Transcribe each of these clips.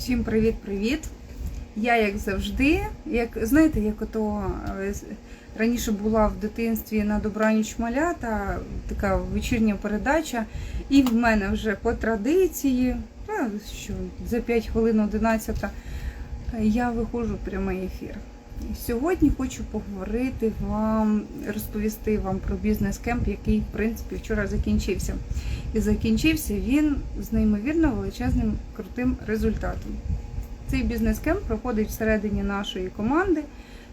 Всім привіт-привіт! Я, як завжди, як знаєте, як ото е, раніше була в дитинстві на добраніч малята, така вечірня передача, і в мене вже по традиції, що за 5 хвилин 11 я виходжу в прямий ефір. Сьогодні хочу поговорити вам, розповісти вам про бізнес-кемп, який, в принципі, вчора закінчився. І закінчився він з неймовірно величезним крутим результатом. Цей бізнес-кемп проходить всередині нашої команди,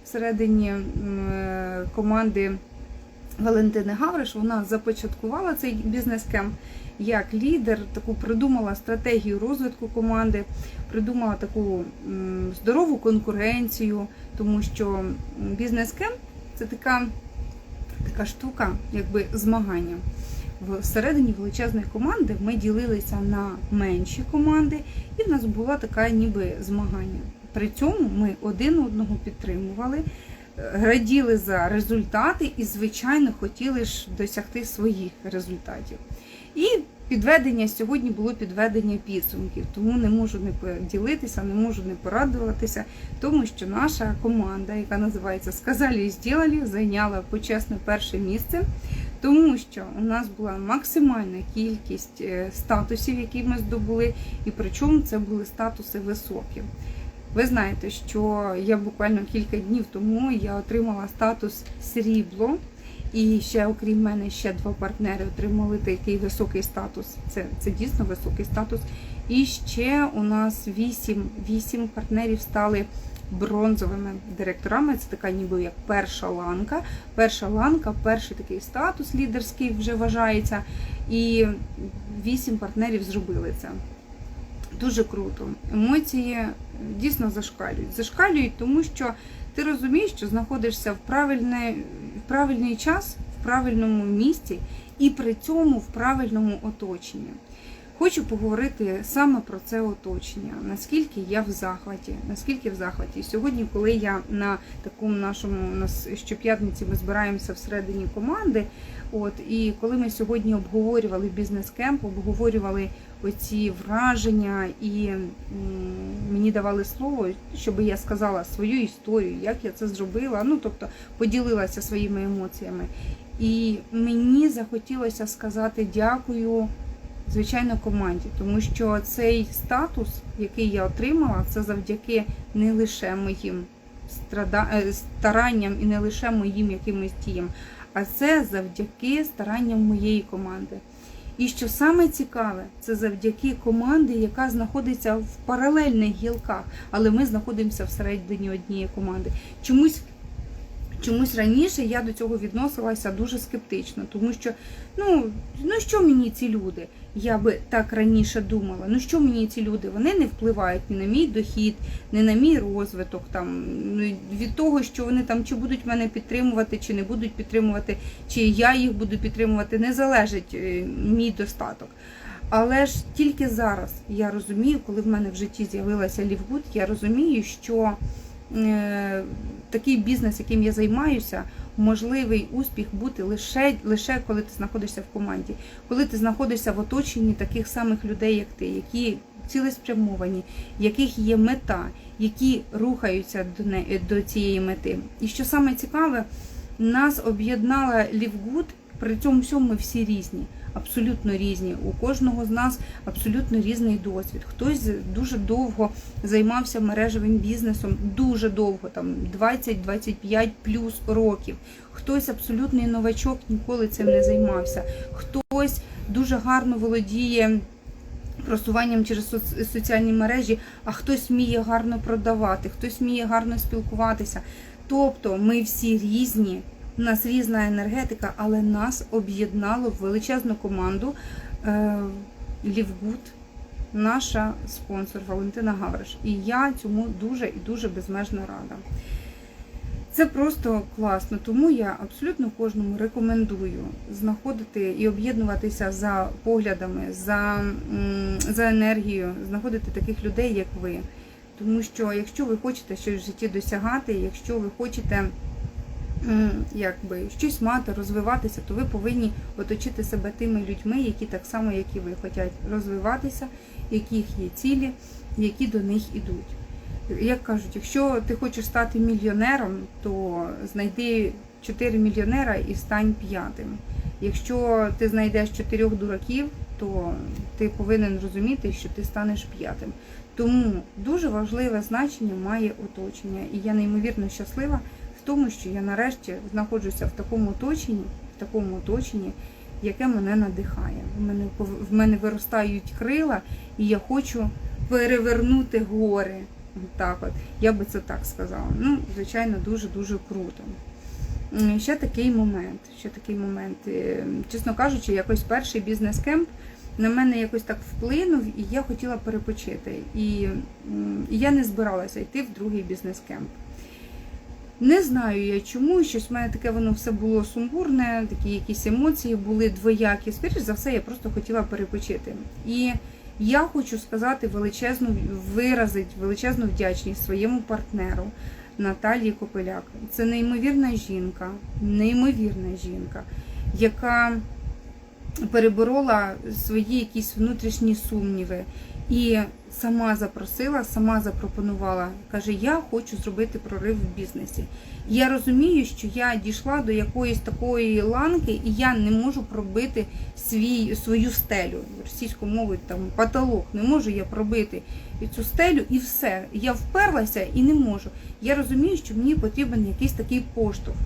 всередині е, команди Валентини Гавриш. Вона започаткувала цей бізнес-кемп як лідер, таку придумала стратегію розвитку команди, придумала таку здорову конкуренцію, тому що бізнес-кемп це така, така штука, якби змагання. Всередині величезної команди ми ділилися на менші команди, і в нас була така ніби змагання. При цьому ми один одного підтримували, раділи за результати і, звичайно, хотіли ж досягти своїх результатів. І підведення сьогодні було підведення підсумків, тому не можу не поділитися, не можу не порадуватися, тому що наша команда, яка називається Сказалі і зділалі, зайняла почесне перше місце. Тому що у нас була максимальна кількість е, статусів, які ми здобули, і причому це були статуси високі. Ви знаєте, що я буквально кілька днів тому я отримала статус срібло, і ще, окрім мене, ще два партнери отримали такий високий статус. Це, це дійсно високий статус. І ще у нас вісім, вісім партнерів стали бронзовими директорами. Це така ніби як перша ланка. Перша ланка, перший такий статус лідерський вже вважається. І вісім партнерів зробили це. Дуже круто. Емоції дійсно зашкалюють. Зашкалюють, тому що ти розумієш, що знаходишся в, правильне, в правильний час, в правильному місці і при цьому в правильному оточенні. Хочу поговорити саме про це оточення, наскільки я в захваті, наскільки в захваті. Сьогодні, коли я на такому нашому у нас щоп'ятниці ми збираємося всередині команди. От і коли ми сьогодні обговорювали бізнес-кемп, обговорювали оці враження, і мені давали слово, щоб я сказала свою історію, як я це зробила. Ну тобто поділилася своїми емоціями. І мені захотілося сказати дякую звичайно, команді, тому що цей статус, який я отримала, це завдяки не лише моїм е, старанням і не лише моїм якимось діям, а це завдяки старанням моєї команди. І що саме цікаве, це завдяки команді, яка знаходиться в паралельних гілках, але ми знаходимося всередині однієї команди. Чомусь Чомусь раніше я до цього відносилася дуже скептично, тому що ну, ну що мені ці люди? Я би так раніше думала. Ну що мені ці люди? Вони не впливають ні на мій дохід, ні на мій розвиток. Там ну, від того, що вони там чи будуть мене підтримувати, чи не будуть підтримувати, чи я їх буду підтримувати, не залежить е, мій достаток. Але ж тільки зараз я розумію, коли в мене в житті з'явилася Лівгуд, я розумію, що е, такий бізнес, яким я займаюся, можливий успіх бути лише, лише коли ти знаходишся в команді, коли ти знаходишся в оточенні таких самих людей, як ти, які цілеспрямовані, яких є мета, які рухаються до, не, до цієї мети. І що саме цікаве, нас об'єднала Лівгуд, при цьому всьому ми всі різні. Абсолютно різні. У кожного з нас абсолютно різний досвід. Хтось дуже довго займався мережевим бізнесом, дуже довго, там 20-25 плюс років. Хтось абсолютний новачок ніколи цим не займався. Хтось дуже гарно володіє просуванням через соціальні мережі, а хтось вміє гарно продавати, хтось вміє гарно спілкуватися. Тобто ми всі різні. У нас різна енергетика, але нас об'єднало в величезну команду е, Лівгуд, наша спонсор Валентина Гавриш. І я цьому дуже і дуже безмежно рада. Це просто класно, тому я абсолютно кожному рекомендую знаходити і об'єднуватися за поглядами, за, за енергією, знаходити таких людей, як ви. Тому що якщо ви хочете щось в житті досягати, якщо ви хочете якби щось мати, розвиватися, то ви повинні оточити себе тими людьми, які так само, як і ви, хочуть розвиватися, яких є цілі, які до них ідуть. Як кажуть, якщо ти хочеш стати мільйонером, то знайди чотири мільйонера і стань п'ятим. Якщо ти знайдеш чотирьох дураків, то ти повинен розуміти, що ти станеш п'ятим. Тому дуже важливе значення має оточення. І я неймовірно щаслива тому, що я нарешті знаходжуся в такому оточенні, в такому оточенні, яке мене надихає. В мене в мене виростають крила, і я хочу перевернути гори. Так от, я би це так сказала. Ну, звичайно, дуже дуже круто. Ще такий момент. Ще такий момент. Е, Чесно кажучи, якось перший бізнес-кемп на мене якось так вплинув, і я хотіла перепочити. І, і я не збиралася йти в другий бізнес-кемп. Не знаю я чому, щось в мене таке воно все було сумбурне, такі якісь емоції були двоякі. Скоріше за все, я просто хотіла перепочити. І я хочу сказати величезну, виразити величезну вдячність своєму партнеру Наталії Копеляк. Це неймовірна жінка, неймовірна жінка, яка переборола свої якісь внутрішні сумніви і сама запросила, сама запропонувала. Каже: Я хочу зробити прорив в бізнесі. Я розумію, що я дійшла до якоїсь такої ланки, і я не можу пробити свій, свою стелю російською мовою, там потолок. Не можу я пробити цю стелю і все. Я вперлася і не можу. Я розумію, що мені потрібен якийсь такий поштовх.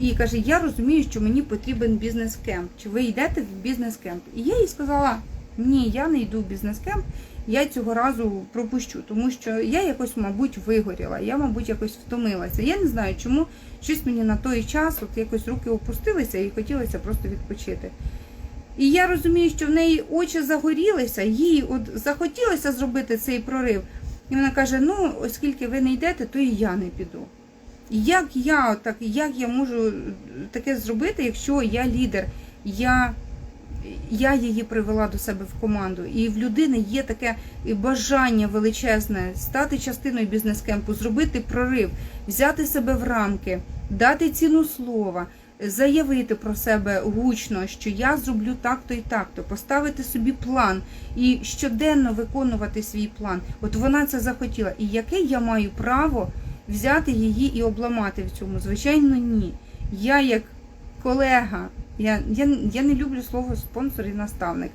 І каже: Я розумію, що мені потрібен бізнес-кемп. Чи ви йдете в бізнес-кемп? І я їй сказала: ні, я не йду в бізнес-кемп, я цього разу пропущу, тому що я якось, мабуть, вигоріла, я, мабуть, якось втомилася. Я не знаю, чому щось мені на той час от якось руки опустилися і хотілося просто відпочити. І я розумію, що в неї очі загорілися, їй от захотілося зробити цей прорив. І вона каже: ну, оскільки ви не йдете, то і я не піду. Як я так, як я можу таке зробити, якщо я лідер, я, я її привела до себе в команду, і в людини є таке бажання величезне стати частиною бізнес-кемпу, зробити прорив, взяти себе в рамки, дати ціну слова, заявити про себе гучно, що я зроблю так-то і так-то, поставити собі план і щоденно виконувати свій план. От вона це захотіла. І яке я маю право? взяти її і обламати в цьому? Звичайно, ні. Я як колега, я, я, я не люблю слово спонсор і наставник.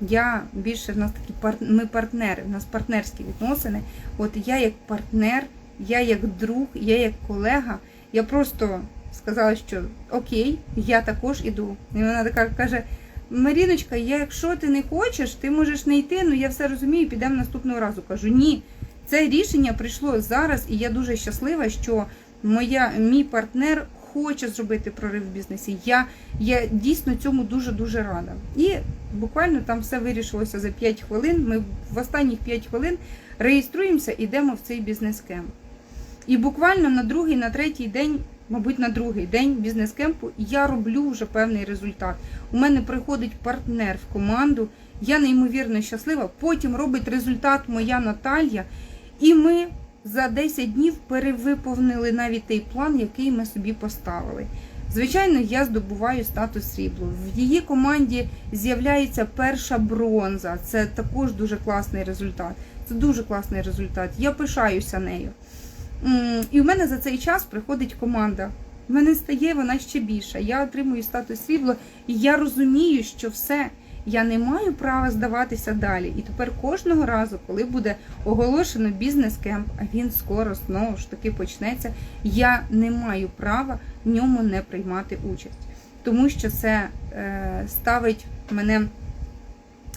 Я більше в нас такі пар... ми партнери, в нас партнерські відносини. От я як партнер, я як друг, я як колега, я просто сказала, що окей, я також іду. І вона така каже: Маріночка, я, якщо ти не хочеш, ти можеш не йти, ну я все розумію, підемо наступного разу. Кажу, ні. Це рішення прийшло зараз, і я дуже щаслива, що моя, мій партнер хоче зробити прорив в бізнесі. Я, я дійсно цьому дуже-дуже рада. І буквально там все вирішилося за 5 хвилин. Ми в останніх 5 хвилин реєструємося і йдемо в цей бізнес-кемп. І буквально на другий, на третій день, мабуть, на другий день бізнес-кемпу я роблю вже певний результат. У мене приходить партнер в команду, я неймовірно щаслива. Потім робить результат моя Наталія. І ми за 10 днів перевиповнили навіть той план, який ми собі поставили. Звичайно, я здобуваю статус сріблу. В її команді з'являється перша бронза. Це також дуже класний результат. Це дуже класний результат. Я пишаюся нею. І в мене за цей час приходить команда. В мене стає вона ще більша. Я отримую статус срібло, і я розумію, що все. Я не маю права здаватися далі. І тепер кожного разу, коли буде оголошено бізнес-кемп, а він скоро знову ж таки почнеться, я не маю права в ньому не приймати участь. Тому що це е, ставить мене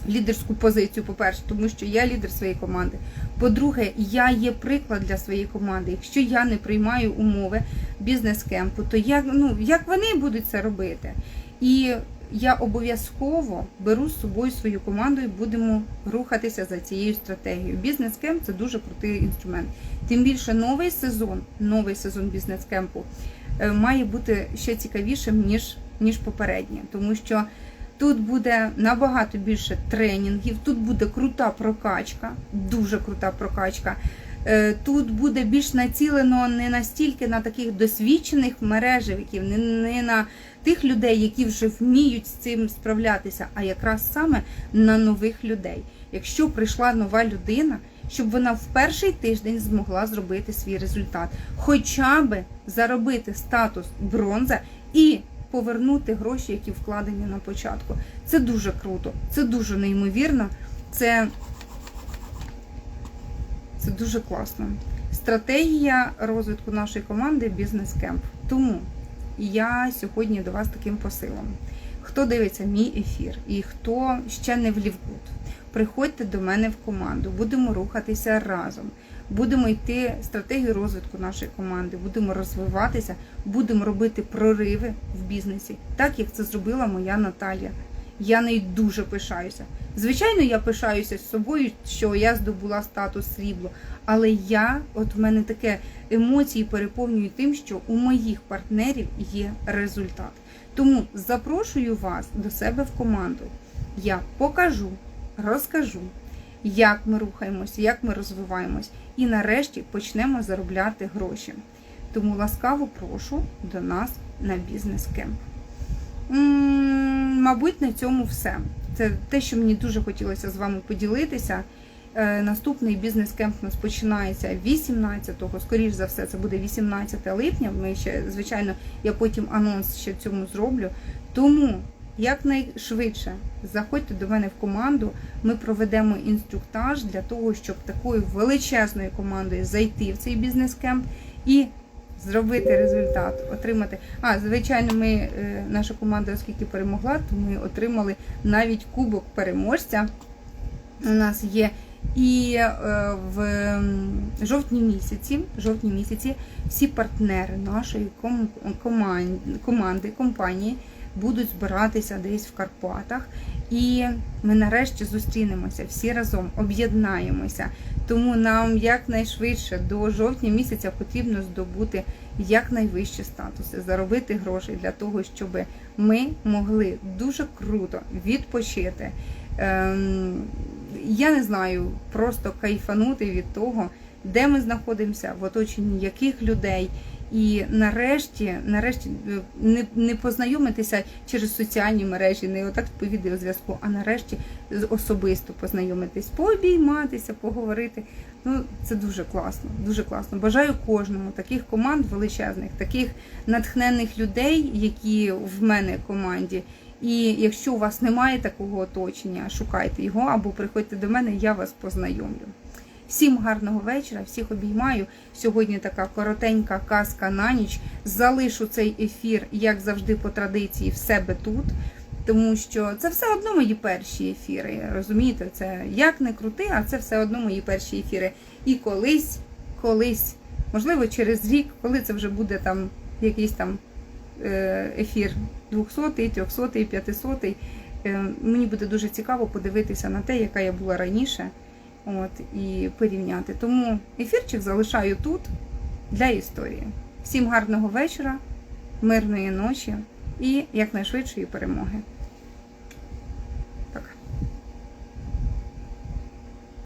в лідерську позицію, по-перше, тому що я лідер своєї команди. По-друге, я є приклад для своєї команди. Якщо я не приймаю умови бізнес-кемпу, то як, ну, як вони будуть це робити? І я обов'язково беру з собою свою команду і будемо рухатися за цією стратегією. Бізнес-кемп це дуже крутий інструмент. Тим більше новий сезон, новий сезон бізнес-кемпу е, має бути ще цікавішим ніж, ніж попереднє, тому що. Тут буде набагато більше тренінгів, тут буде крута прокачка, дуже крута прокачка. Е, Тут буде більш націлено не настільки на таких досвідчених мережевиків, не, не на тих людей, які вже вміють з цим справлятися, а якраз саме на нових людей. Якщо прийшла нова людина, щоб вона в перший тиждень змогла зробити свій результат, хоча би заробити статус бронза і повернути гроші, які вкладені на початку. Це дуже круто, це дуже неймовірно. Це, це дуже класно. Стратегія розвитку нашої команди бізнес кемп. Я сьогодні до вас таким посилом. Хто дивиться мій ефір і хто ще не в Лівгуд, приходьте до мене в команду, будемо рухатися разом, будемо йти стратегію розвитку нашої команди, будемо розвиватися, будемо робити прориви в бізнесі, так як це зробила моя Наталія. Я нею дуже пишаюся. Звичайно, я пишаюся з собою, що я здобула статус срібло, але я, от в мене таке емоції переповнюють тим, що у моїх партнерів є результат. Тому запрошую вас до себе в команду. Я покажу, розкажу, як ми рухаємось, як ми розвиваємось, і нарешті почнемо заробляти гроші. Тому ласкаво прошу до нас на бізнес-кемп. М, Мабуть, на цьому все. Це те, що мені дуже хотілося з вами поділитися. Е, Наступний бізнес-кемп у нас починається 18-го, скоріш за все, це буде 18 липня. Ми ще, звичайно, я потім анонс ще цьому зроблю. Тому якнайшвидше заходьте до мене в команду. Ми проведемо інструктаж для того, щоб такою величезною командою зайти в цей бізнес-кемп і зробити результат, отримати. А, звичайно, ми, е, наша команда, оскільки перемогла, то ми отримали навіть кубок переможця. У нас є. І е, в жовтні місяці, жовтні місяці всі партнери нашої ком, команд, команди, компанії будуть збиратися десь в Карпатах. І ми нарешті зустрінемося всі разом, об'єднаємося. Тому нам якнайшвидше до жовтня місяця потрібно здобути якнайвищі статуси, заробити гроші для того, щоб ми могли дуже круто відпочити. Ем, я не знаю, просто кайфанути від того, де ми знаходимося, в оточенні яких людей. І нарешті, нарешті е, не, не познайомитися через соціальні мережі, не отак по відеозв'язку, а нарешті особисто познайомитись, пообійматися, поговорити. Ну, це дуже класно, дуже класно. Бажаю кожному таких команд величезних, таких натхненних людей, які в мене команді. І якщо у вас немає такого оточення, шукайте його або приходьте до мене, я вас познайомлю. Всім гарного вечора, всіх обіймаю. Сьогодні така коротенька казка на ніч. Залишу цей ефір, як завжди, по традиції, в себе тут. Тому що це все одно мої перші ефіри. Розумієте, це як не крути, а це все одно мої перші ефіри. І колись, колись, можливо, через рік, коли це вже буде там якийсь там е, ефір 200, 300, 500, е, мені буде дуже цікаво подивитися на те, яка я була раніше. От, і порівняти. Тому ефірчик залишаю тут для історії. Всім гарного вечора, мирної ночі і якнайшвидшої перемоги.